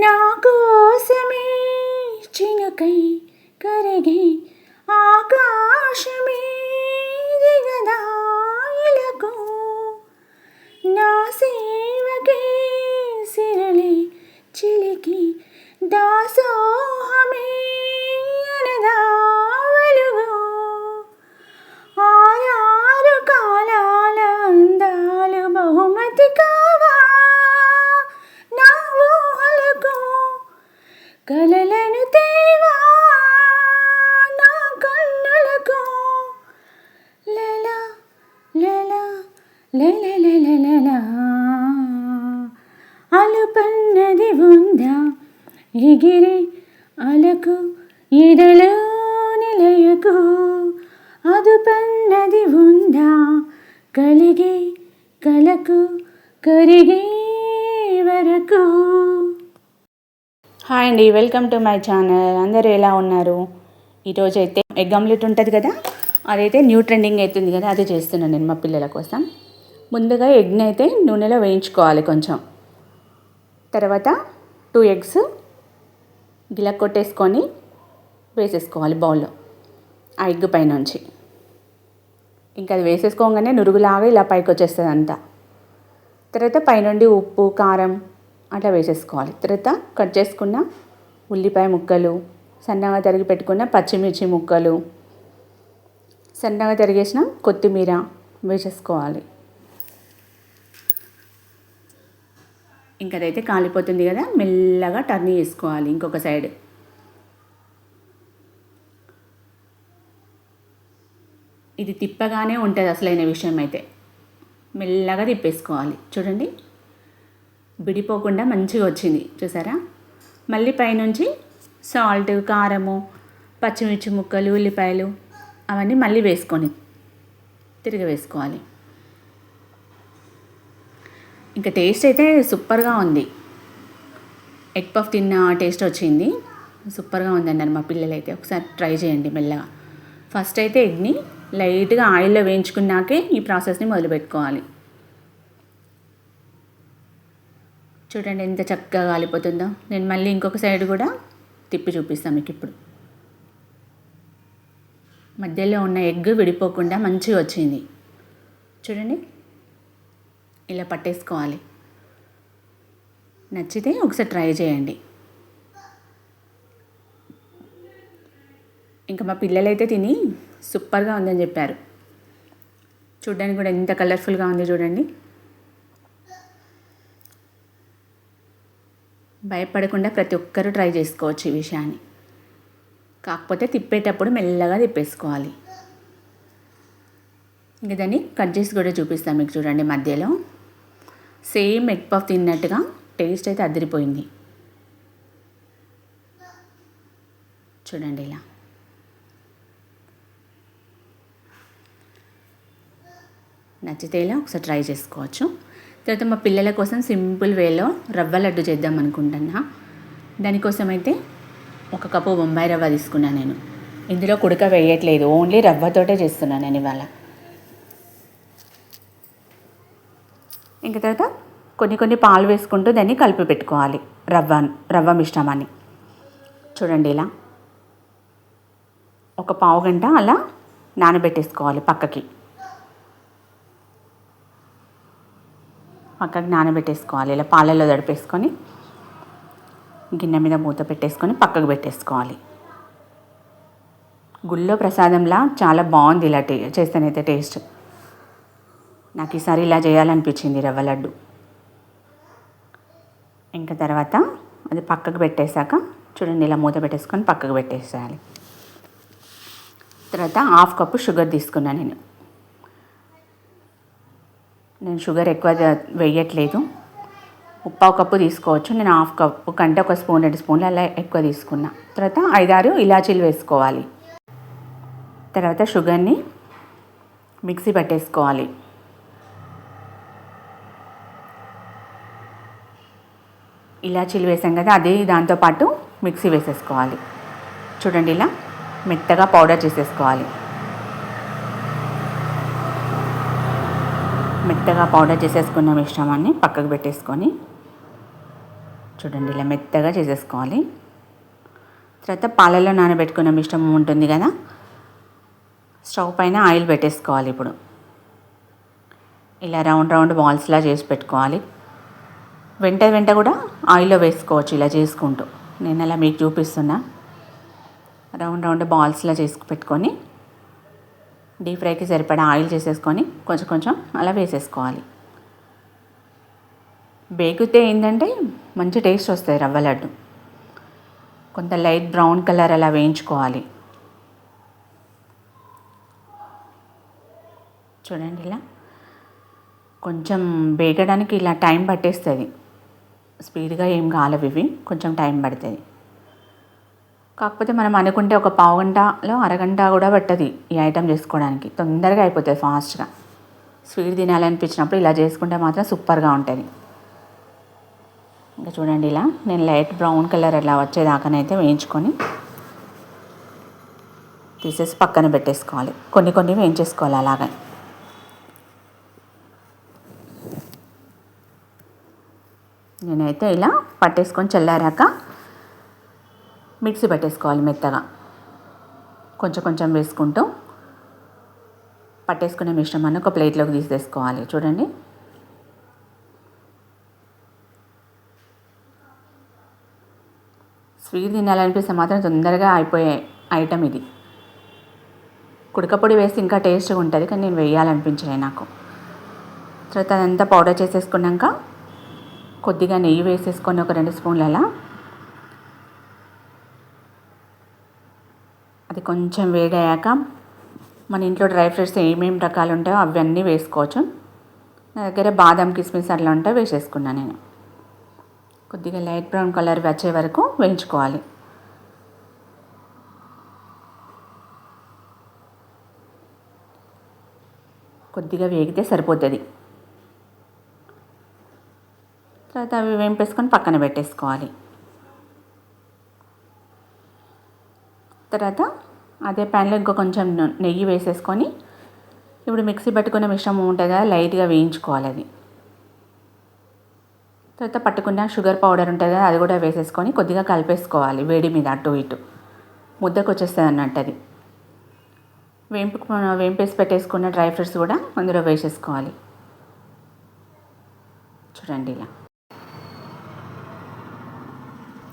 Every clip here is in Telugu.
నా కోసమే చినుకై కరిగి ఆకాశమే దిగదాయలకు నా సేవకే సిరలి చిలికి దాసో లలలలలలా అలుపన్నది ఉందా? ఎగిరి అలకు ఎదలో నిలయకు అదుపన్నది ఉందా? కలిగి కలకు కరిగే వరకు. హాయ్ అండి వెల్కమ్ టు మై ఛానల్. అందరూ ఎలా ఉన్నారు? ఈరోజు అయితే ఎగ్ ఆమ్లెట్ ఉంటుంది కదా? అదైతే న్యూ ట్రెండింగ్ అవుతుంది కదా అది చేస్తున్నాను నేను మా పిల్లల కోసం. ముందుగా ఎగ్ని అయితే నూనెలో వేయించుకోవాలి కొంచెం. తర్వాత టూ ఎగ్స్ గిల కొట్టేసుకొని వేసేసుకోవాలి బౌల్లో ఆ ఎగ్ పైనుంచి. ఇంకా అది వేసేసుకోగానే నురుగులాగా ఇలా పైకి వచ్చేస్తుంది అంతా. తర్వాత పైనుండి ఉప్పు కారం అట్లా వేసేసుకోవాలి. తర్వాత కట్ చేసుకున్న ఉల్లిపాయ ముక్కలు సన్నగా తరిగి పెట్టుకున్న పచ్చిమిర్చి ముక్కలు సన్నగా తరిగేసిన కొత్తిమీర వేసేసుకోవాలి. ఇంకా అదైతే కాలిపోతుంది కదా మెల్లగా టర్న్ చేసుకోవాలి ఇంకొక సైడ్ ఇది తిప్పగానే ఉంటుంది అసలైన విషయం అయితే. మెల్లగా తిప్పేసుకోవాలి. చూడండి. విడిపోకుండా మంచిగా వచ్చింది. చూసారా? మళ్ళీ పైనుంచి సాల్ట్ కారము పచ్చిమిర్చి ముక్కలు ఉల్లిపాయలు అవన్నీ మళ్ళీ వేసుకొని తిరిగి వేసుకోవాలి. ఇంకా టేస్ట్ అయితే సూపర్గా ఉంది. ఎగ్ పఫ్ తిన్న టేస్ట్ వచ్చింది. సూపర్గా ఉందన్నారు మా పిల్లలు అయితే ఒకసారి ట్రై చేయండి మెల్లగా. ఫస్ట్ అయితే ఎగ్ని లైట్గా ఆయిల్లో వేయించుకున్నాకే ఈ ప్రాసెస్ని మొదలుపెట్టుకోవాలి చూడండి ఎంత చక్కగా కాలిపోతుందో నేను మళ్ళీ ఇంకొక సైడ్ కూడా తిప్పి చూపిస్తాను మీకు ఇప్పుడు మధ్యలో ఉన్న ఎగ్ విడిపోకుండా మంచిగా వచ్చింది. చూడండి. ఇలా పట్టేసుకోవాలి. నచ్చితే ఒకసారి ట్రై చేయండి. ఇంకా మా పిల్లలైతే తిని సూపర్గా ఉందని చెప్పారు. చూడడానికి కూడా ఎంత కలర్ఫుల్గా ఉంది చూడండి. భయపడకుండా ప్రతి ఒక్కరూ ట్రై చేసుకోవచ్చు ఈ విషయాన్ని. కాకపోతే తిప్పేటప్పుడు మెల్లగా తిప్పేసుకోవాలి. ఇంక దాన్ని కట్ చేసి కూడా చూపిస్తాను మీకు చూడండి మధ్యలో. సేమ్ ఎగ్ పఫ్ తిన్నట్టుగా టేస్ట్ అయితే అదిరిపోయింది. చూడండి ఇలా. నచ్చితే ఇలా ఒకసారి ట్రై చేసుకోవచ్చు. తర్వాత మా పిల్లల కోసం సింపుల్ వేలో రవ్వ లడ్డు చేద్దాం అనుకుంటున్నా. దానికోసం అయితే ఒక కప్పు బొంబాయి రవ్వ తీసుకున్నాను నేను. ఇందులో కుడక వేయట్లేదు. ఓన్లీ రవ్వతోటే చేస్తున్నాను నేను ఇవాళ. ఇంక తర్వాత కొన్ని కొన్ని పాలు వేసుకుంటూ దాన్ని కలిపి పెట్టుకోవాలి. రవ్వ రవ్వ మిశ్రమాన్ని. చూడండి ఇలా. ఒక పావు గంట అలా నానబెట్టేసుకోవాలి పక్కకి. పక్కకి నానబెట్టేసుకోవాలి. ఇలా పాలల్లో తడిపేసుకొని గిన్నె మీద మూత పెట్టేసుకొని పక్కకు పెట్టేసుకోవాలి. గుళ్ళో ప్రసాదంలా చాలా బాగుంది ఇలా టే చేస్తేనైతే టేస్ట్. నాకు ఈసారి ఇలా చేయాలనిపించింది రవ్వ లడ్డు. ఇంకా తర్వాత అది పక్కకు పెట్టేశాక చూడండి ఇలా మూత పెట్టేసుకొని పక్కకు పెట్టేసేయాలి. తర్వాత హాఫ్ కప్పు షుగర్ తీసుకున్నాను నేను. నేను షుగర్ ఎక్కువ వేయట్లేదు. ఉప్పావు కప్పు తీసుకోవచ్చు. నేను హాఫ్ కప్పు కంటే ఒక స్పూన్ రెండు స్పూన్లు అలా ఎక్కువ తీసుకున్నా. తర్వాత ఐదారు ఇలాచీలు వేసుకోవాలి. తర్వాత షుగర్ని మిక్సీ పట్టేసుకోవాలి. ఇలాచీలు వేసాం కదా అదే దాంతోపాటు మిక్సీ వేసేసుకోవాలి. చూడండి ఇలా మెత్తగా పౌడర్ చేసేసుకోవాలి. మెత్తగా పౌడర్ చేసేసుకున్న మిశ్రమాన్ని పక్కకు పెట్టేసుకొని. చూడండి ఇలా మెత్తగా చేసేసుకోవాలి. తర్వాత పాలలో నానబెట్టుకున్న మిశ్రమం ఉంటుంది కదా స్టవ్ పైన ఆయిల్ పెట్టేసుకోవాలి ఇప్పుడు. ఇలా రౌండ్ రౌండ్ బాల్స్లా చేసి పెట్టుకోవాలి. వెంట వెంట కూడా ఆయిల్లో వేసుకోవచ్చు ఇలా చేసుకుంటూ. నేను అలా మీకు చూపిస్తున్నా. రౌండ్ రౌండ్ బాల్స్లా చేసుకు పెట్టుకొని డీప్ ఫ్రైకి సరిపడా ఆయిల్ చేసేసుకొని కొంచెం కొంచెం అలా వేసేసుకోవాలి. బేగితే ఏంటంటే మంచి టేస్ట్ వస్తాయి రవ్వ లడ్డు. కొంత లైట్ బ్రౌన్ కలర్ అలా వేయించుకోవాలి. చూడండి ఇలా. కొంచెం వేగడానికి ఇలా టైం పట్టేస్తుంది. స్పీడ్గా ఏం కాలవు ఇవి. కొంచెం టైం పడుతుంది. కాకపోతే మనం అనుకుంటే ఒక పావు గంటలో అరగంట కూడా పట్టది ఈ ఐటెం చేసుకోవడానికి. తొందరగా అయిపోతుంది ఫాస్ట్గా. స్వీట్ తినాలనిపించినప్పుడు ఇలా చేసుకుంటే మాత్రం సూపర్గా ఉంటుంది. ఇంకా చూడండి ఇలా. నేను లైట్ బ్రౌన్ కలర్ అలా వచ్చేదాకానైతే వేయించుకొని తీసేసి పక్కన పెట్టేసుకోవాలి. కొన్ని కొన్ని వేయించేసుకోవాలి అలాగే. అయితే ఇలా పట్టేసుకొని చల్లారాక మిక్సీ పట్టేసుకోవాలి మెత్తగా. కొంచెం కొంచెం వేసుకుంటూ పట్టేసుకునే మిశ్రమాన్ని ఒక ప్లేట్లోకి తీసేసుకోవాలి. చూడండి. స్వీట్ తినాలనిపిస్తే మాత్రం తొందరగా అయిపోయే ఐటమ్ ఇది. కుడకపొడి వేసి ఇంకా టేస్ట్గా ఉంటుంది కానీ నేను వేయాలనిపించలే నాకు. తర్వాత అదంతా పౌడర్ చేసేసుకున్నాక కొద్దిగా నెయ్యి వేసేసుకొని ఒక రెండు స్పూన్లు అలా అది కొంచెం వేడయ్యాక మన ఇంట్లో డ్రై ఫ్రూట్స్ ఏమేమి రకాలు ఉంటాయో అవన్నీ వేసుకోవచ్చు. నా దగ్గర బాదం కిస్మిస్ అట్లా ఉంటే వేసేసుకున్నాను నేను. కొద్దిగా లైట్ బ్రౌన్ కలర్ వచ్చే వరకు వేయించుకోవాలి. కొద్దిగా వేగితే సరిపోతుంది. తర్వాత అవి వేంపేసుకొని పక్కన పెట్టేసుకోవాలి. తర్వాత అదే ప్యాన్లో ఇంకో కొంచెం నెయ్యి వేసేసుకొని ఇప్పుడు మిక్సీ పట్టుకున్న మిశ్రమం ఉంటుంది కదా లైట్గా వేయించుకోవాలి అది. తర్వాత పట్టుకున్న షుగర్ పౌడర్ ఉంటుంది కదా అది కూడా వేసేసుకొని కొద్దిగా కలిపేసుకోవాలి వేడి మీద అటు ఇటు. ముద్దకు వచ్చేస్తుంది అన్నట్టు అది. వేంపు వేంపేసి పెట్టేసుకున్న డ్రై ఫ్రూట్స్ కూడా అందులో వేసేసుకోవాలి. చూడండి ఇలా.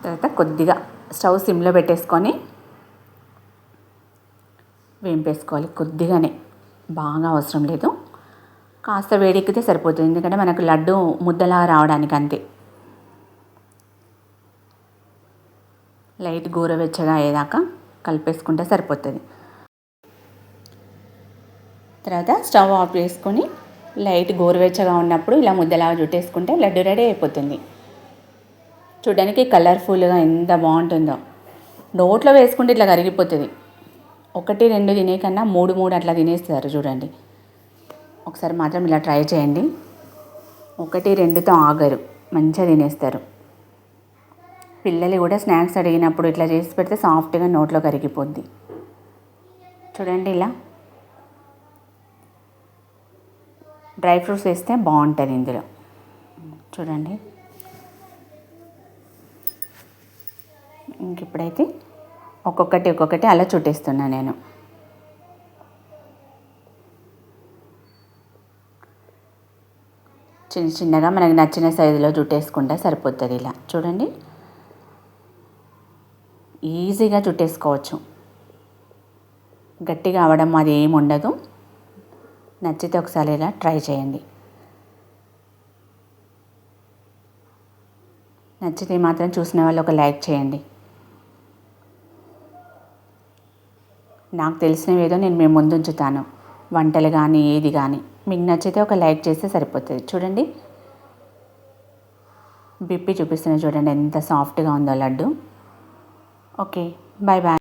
తర్వాత కొద్దిగా స్టవ్ సిమ్లో పెట్టేసుకొని వేంపేసుకోవాలి. కొద్దిగానే. బాగా అవసరం లేదు. కాస్త వేడెక్కితే సరిపోతుంది. ఎందుకంటే మనకు లడ్డు ముద్దలా రావడానికి అంతే. లైట్ గోరవెచ్చగా అయ్యేదాకా కలిపేసుకుంటే సరిపోతుంది. తర్వాత స్టవ్ ఆఫ్ చేసుకొని లైట్ గోరువెచ్చగా ఉన్నప్పుడు ఇలా ముద్దలాగా చుట్టేసుకుంటే లడ్డు రెడీ అయిపోతుంది. చూడడానికి కలర్ఫుల్గా ఎంత బాగుంటుందో. నోట్లో వేసుకుంటే ఇట్లా కరిగిపోతుంది. ఒకటి రెండు తినే కన్నా మూడు మూడు అట్లా తినేస్తారు చూడండి. ఒకసారి మాత్రం ఇలా ట్రై చేయండి. ఒకటి రెండుతో ఆగరు. మంచిగా తినేస్తారు. పిల్లలు కూడా స్నాక్స్ అడిగినప్పుడు ఇట్లా చేసి పెడితే సాఫ్ట్గా నోట్లో కరిగిపోద్ది. చూడండి ఇలా. డ్రై ఫ్రూట్స్ వేస్తే బాగుంటుంది ఇందులో. చూడండి. ఇంక ఇప్పుడైతే ఒక్కొక్కటి ఒక్కొక్కటి అలా చుట్టేస్తున్నా నేను. చిన్న చిన్నగా మనకు నచ్చిన సైజులో చుట్టేసుకుంటే సరిపోతుంది ఇలా. చూడండి. ఈజీగా చుట్టేసుకోవచ్చు. గట్టిగా అవడం అది ఏమి ఉండదు. నచ్చితే ఒకసారి ఇలా ట్రై చేయండి. నచ్చితే మాత్రం చూసిన వాళ్ళు ఒక లైక్ చేయండి. నాకు తెలిసినవి ఏదో నేను మేము ముందు ఉంచుతాను వంటలు కానీ ఏది కానీ మీకు నచ్చితే ఒక లైక్ చేస్తే సరిపోతుంది. చూడండి. బిప్పి చూపిస్తున్నా చూడండి ఎంత సాఫ్ట్గా ఉందో లడ్డు. Okay bye bye